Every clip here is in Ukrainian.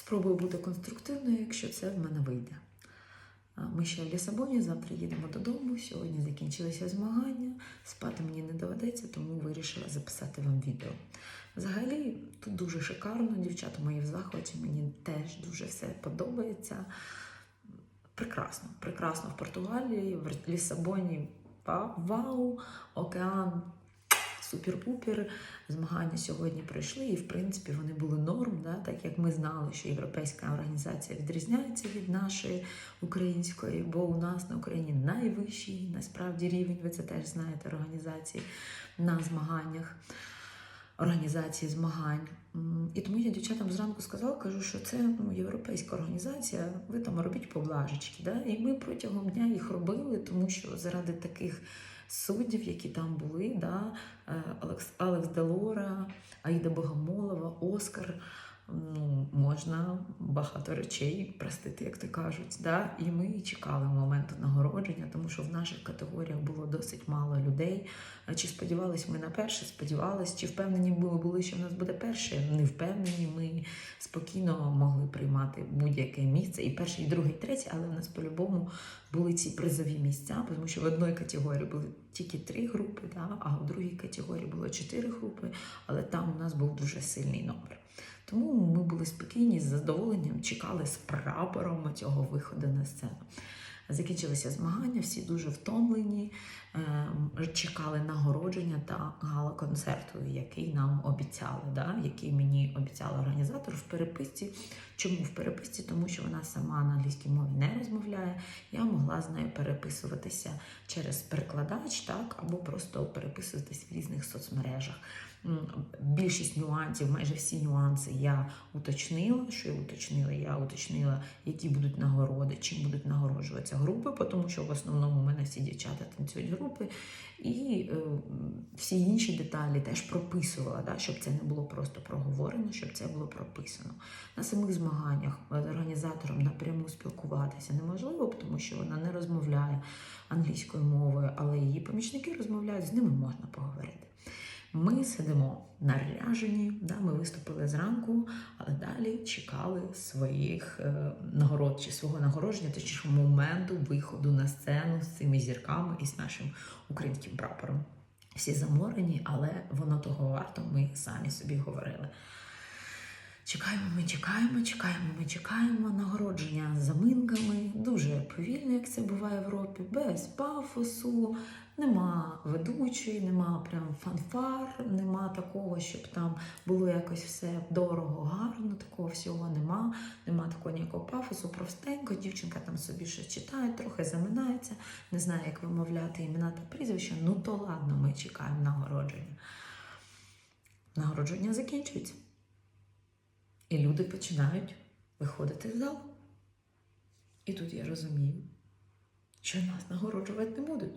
Спробую бути конструктивною, якщо це в мене вийде. Ми ще в Лісабоні, завтра їдемо додому. Сьогодні закінчилися змагання. Спати мені не доведеться, тому вирішила записати вам відео. Взагалі, тут дуже шикарно, дівчата мої в захваті, мені теж дуже все подобається. Прекрасно, прекрасно в Португалії, в Лісабоні. Вау, океан, супер-пупер. Змагання сьогодні пройшли, і в принципі вони були норм? Так як ми знали, що європейська організація відрізняється від нашої української, бо у нас на Україні найвищий насправді рівень, ви це теж знаєте, організації на змаганнях. Організації змагань. І тому я дівчатам зранку сказала, кажу, що це ну, європейська організація, ви там робіть поблажечки. Да? І ми протягом дня їх робили, тому що заради таких суддів, які там були, да? е, Алекс, Алекс Делора, Аїда Богомолова, Оскар. Ну, можна багато речей простити, як то кажуть. Да? І ми чекали моменту нагородження, тому що в наших категоріях було досить мало людей. Чи сподівались ми на перше? Сподівались, чи впевнені були, були, що в нас буде перше? Не впевнені. Ми спокійно могли приймати будь-яке місце, і перше, і друге, і третє, але в нас по-любому були ці призові місця, тому що в одній категорії були тільки три групи, да? а в другій категорії було чотири групи, але там у нас був дуже сильний номер. Тому ми були спокійні з задоволенням, чекали з прапором цього виходу на сцену. Закінчилися змагання, всі дуже втомлені, ем, чекали нагородження та гала-концерту, який нам обіцяли, да? який мені обіцяла організатор в переписці. Чому в переписці? Тому що вона сама на англійській мові не розмовляє. Я могла з нею переписуватися через перекладач, так, або просто переписуватись в різних соцмережах. Більшість нюансів, майже всі нюанси я уточнила. Що я уточнила? Я уточнила, які будуть нагороди, чим будуть нагороджуватися групи, тому що в основному у мене всі дівчата танцюють групи, і е, всі інші деталі теж прописувала, да, щоб це не було просто проговорено, щоб це було прописано. На самих змаганнях з організатором напряму спілкуватися неможливо, тому що вона не розмовляє англійською мовою, але її помічники розмовляють, з ними можна поговорити. Ми сидимо наряжені, да, ми виступили зранку, але далі чекали своїх е, нагород чи свого нагородження, точніше моменту виходу на сцену з цими зірками і з нашим українським прапором. Всі заморені, але воно того варто, ми самі собі говорили. Чекаємо, ми чекаємо, чекаємо, ми чекаємо. Нагородження заминками, дуже повільно, як це буває в Європі, без пафосу, нема ведучої, нема прям фанфар, нема такого, щоб там було якось все дорого, гарно, такого всього нема, нема такого ніякого пафосу, простенько, дівчинка там собі щось читає, трохи заминається, не знає, як вимовляти імена та прізвища. Ну то ладно, ми чекаємо нагородження. Нагородження закінчується. І люди починають виходити в зал. І тут я розумію, що нас нагороджувати не будуть.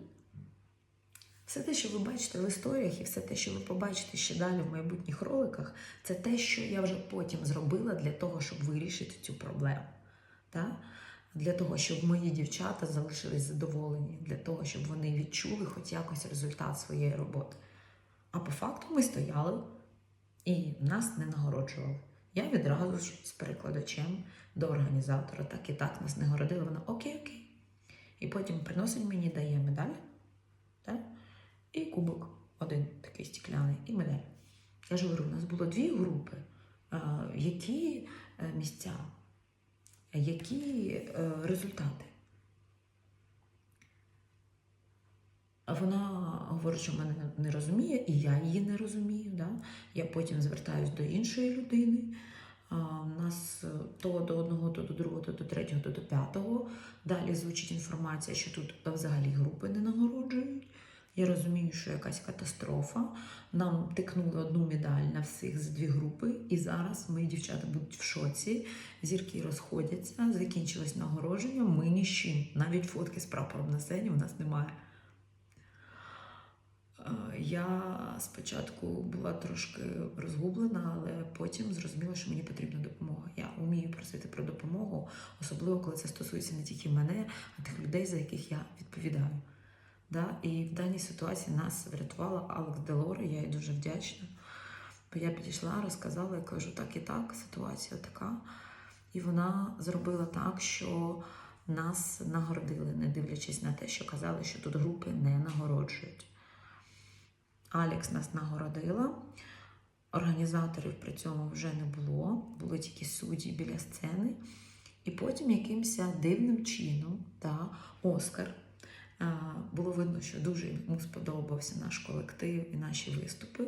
Все те, що ви бачите в історіях, і все те, що ви побачите ще далі в майбутніх роликах, це те, що я вже потім зробила для того, щоб вирішити цю проблему. Так? Для того, щоб мої дівчата залишились задоволені, для того, щоб вони відчули хоч якось результат своєї роботи. А по факту ми стояли і нас не нагороджували. Я відразу ж з перекладачем до організатора, так і так нас не городили. Вона окей, окей. І потім приносить мені, дає медаль так? і кубок один такий стікляний, і медаль. Я ж говорю, у нас було дві групи. Які е, місця, які е, результати? Вона говорить, що мене не розуміє, і я її не розумію. Да? Я потім звертаюсь до іншої людини. У нас е, то до одного, то до другого, то до третього, то до п'ятого. Далі звучить інформація, що тут взагалі групи не нагороджують. Я розумію, що якась катастрофа. Нам тикнули одну медаль на всіх з дві групи, і зараз мої дівчата будуть в шоці. Зірки розходяться, закінчилось нагородження. Ми ні з чим. Навіть фотки з прапором на сцені у нас немає. Е, Я спочатку була трошки розгублена, але потім зрозуміла, що мені потрібна допомога. Я вмію просити про допомогу, особливо коли це стосується не тільки мене, а тих людей, за яких я відповідаю. Да? І в даній ситуації нас врятувала Алекс Делора, я їй дуже вдячна. Бо я підійшла, розказала і кажу, так і так, ситуація така. І вона зробила так, що нас нагородили, не дивлячись на те, що казали, що тут групи не нагороджують. Алекс нас нагородила. Організаторів при цьому вже не було, були тільки судді біля сцени. І потім якимось дивним чином та, Оскар було видно, що дуже йому сподобався наш колектив і наші виступи.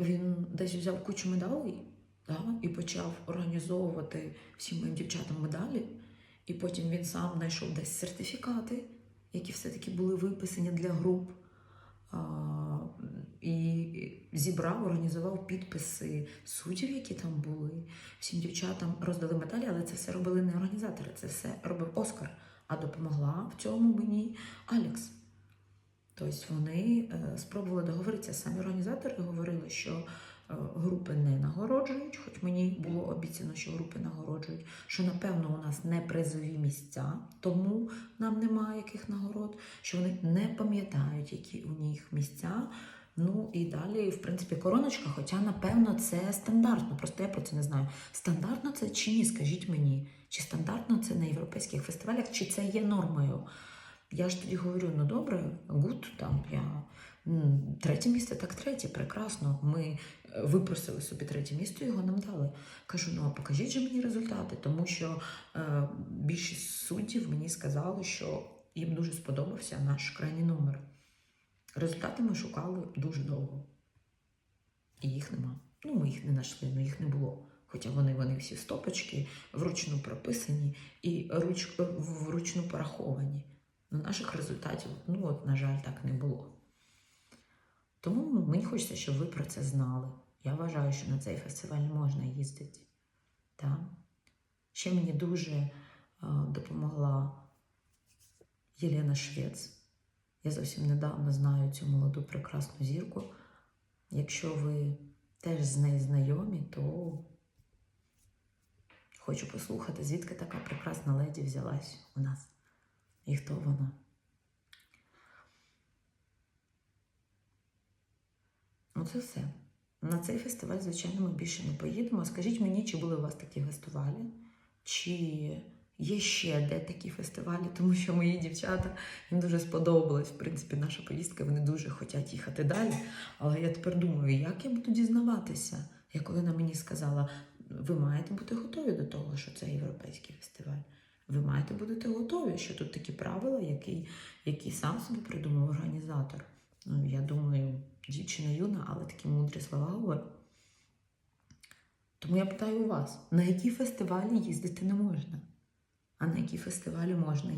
Він десь взяв кучу медалей да, і почав організовувати всім моїм дівчатам медалі. І потім він сам знайшов десь сертифікати, які все-таки були виписані для груп. І зібрав, організував підписи суддів, які там були. Всім дівчатам роздали медалі, але це все робили не організатори, це все робив Оскар. А допомогла в цьому мені Алекс. Тобто вони е, спробували договоритися. Самі організатори говорили, що групи не нагороджують, хоч мені було обіцяно, що групи нагороджують, що напевно у нас не призові місця, тому нам немає яких нагород, що вони не пам'ятають, які у них місця. Ну і далі, в принципі, короночка, хоча, напевно, це стандартно. Просто я про це не знаю. Стандартно це чи ні, скажіть мені, чи стандартно це на європейських фестивалях, чи це є нормою? Я ж тоді говорю: ну добре, гуд, там я третє місце, так третє, прекрасно. Ми е, випросили собі третє місце, його нам дали. Кажу, ну а покажіть же мені результати, тому що е, більшість суддів мені сказали, що їм дуже сподобався наш крайній номер. Результати ми шукали дуже довго. І їх нема. Ну, ми їх не знайшли, ну їх не було. Хоча вони, вони всі стопочки вручну прописані і руч, е, вручну пораховані. Наших результатів, ну от, на жаль, так не було. Тому мені хочеться, щоб ви про це знали. Я вважаю, що на цей фестиваль можна їздити. Так? Ще мені дуже е, допомогла Єлена Швець. Я зовсім недавно знаю цю молоду прекрасну зірку. Якщо ви теж з нею знайомі, то хочу послухати, звідки така прекрасна леді взялась у нас. І хто вона? Ну, це все. На цей фестиваль, звичайно, ми більше не поїдемо. Скажіть мені, чи були у вас такі фестивалі? Чи є ще де такі фестивалі? Тому що мої дівчата їм дуже сподобалась, в принципі, наша поїздка. Вони дуже хочуть їхати далі. Але я тепер думаю, як я буду дізнаватися? Як вона мені сказала, ви маєте бути готові до того, що це європейський фестиваль. Ви маєте бути готові, що тут такі правила, які, які сам собі придумав організатор. Ну, я думаю, дівчина юна, але такі мудрі слова говорить. Тому я питаю у вас, на які фестивалі їздити не можна, а на які фестивалі можна